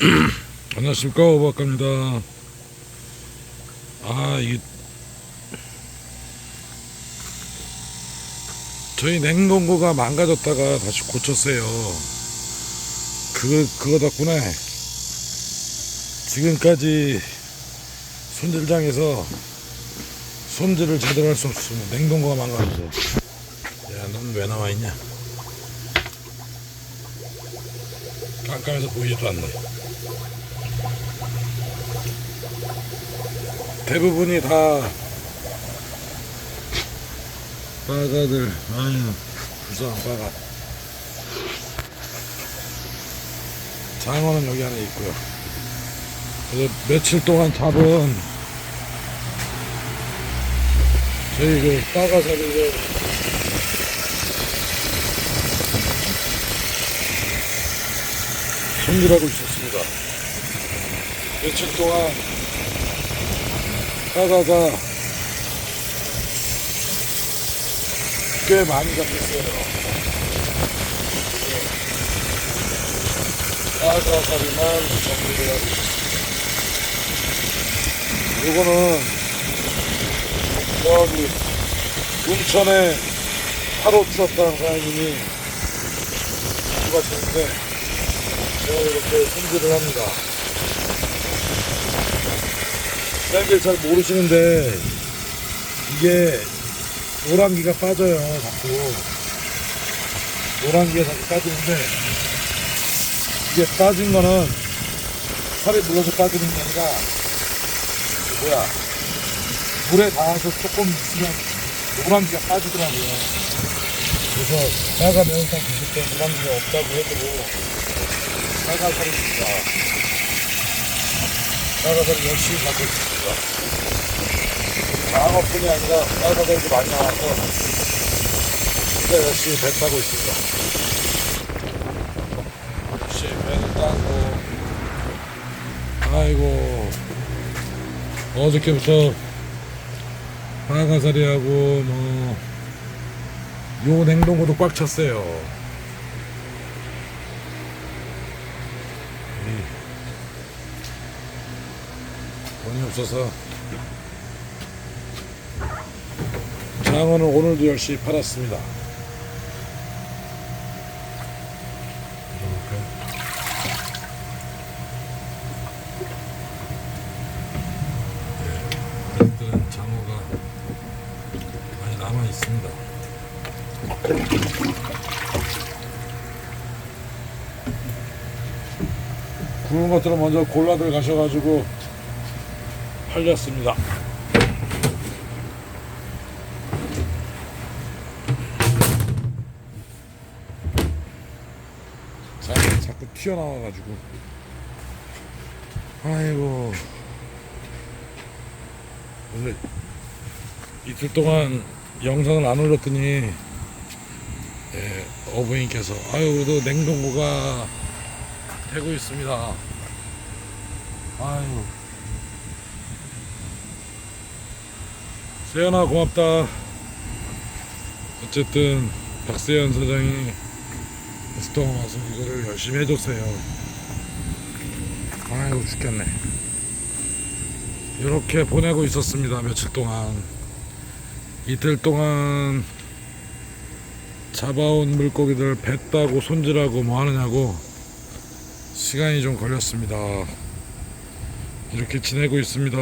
안녕하십니까 오박갑니다. 아 이게 저희 냉동고가 망가졌다가 다시 고쳤어요. 그, 그거 덕분에 지금까지 손질장에서 손질을 제대로 할 수 없습니다 냉동고가 망가져서. 야 넌 왜 나와 있냐 깜깜해서 보이지도 않네 대부분이 다 빠가들 아유 불쌍한 빠가. 장어는 여기 안에 있고요. 며칠 동안 잡은 저희 그 빠가사리를 손질하고 있었습니다 며칠 동안 빠가가 꽤 많이 잡혔어요. 빠가사리만 정리를 하고 있습니다. 요거는 저기 운천에 하루 추웠다는 사장님이 가져가셨는데 제가 이렇게 손질을 합니다. 사장님들 잘 모르시는데 이게 노란기가 빠져요 자꾸. 노란기가 자꾸 빠지는데 이게 빠진 거는 살이 물러서 빠지는 게 아니라 그 뭐야? 물에 닿아서 조금 있으면 노란기가 빠지더라고요. 그래서 빨간 매운탕 드실 때 노란기가 없다고 해도 빨간 살이 열심히 갖고 있습니다 장어뿐이 아니라 빨간색도 많이 나와서 진짜 열심히 배 타고 있습니다. 열심히 배를 타고 아이고 어저께부터 빨간살이하고 뭐요 냉동고도 꽉 찼어요. 돈이 없어서. 장어는 오늘도 열심히 팔았습니다. 굵은 것들은 먼저 골라들 가셔가지고 팔렸습니다. 자, 자꾸 튀어나와가지고. 아이고. 오늘 이틀 동안 영상을 안 올렸더니 예, 어부인께서 아유 그래도 냉동고가 되고 있습니다. 아유 세연아 고맙다 어쨌든 박세현 사장이 스토어 와서 이거를 열심히 해줬어요. 아이고 죽겠네. 이렇게 보내고 있었습니다. 며칠 동안. 이틀 동안 잡아온 물고기들 뱉다고 손질하고 뭐 하느냐고 시간이 좀 걸렸습니다. 이렇게 지내고 있습니다.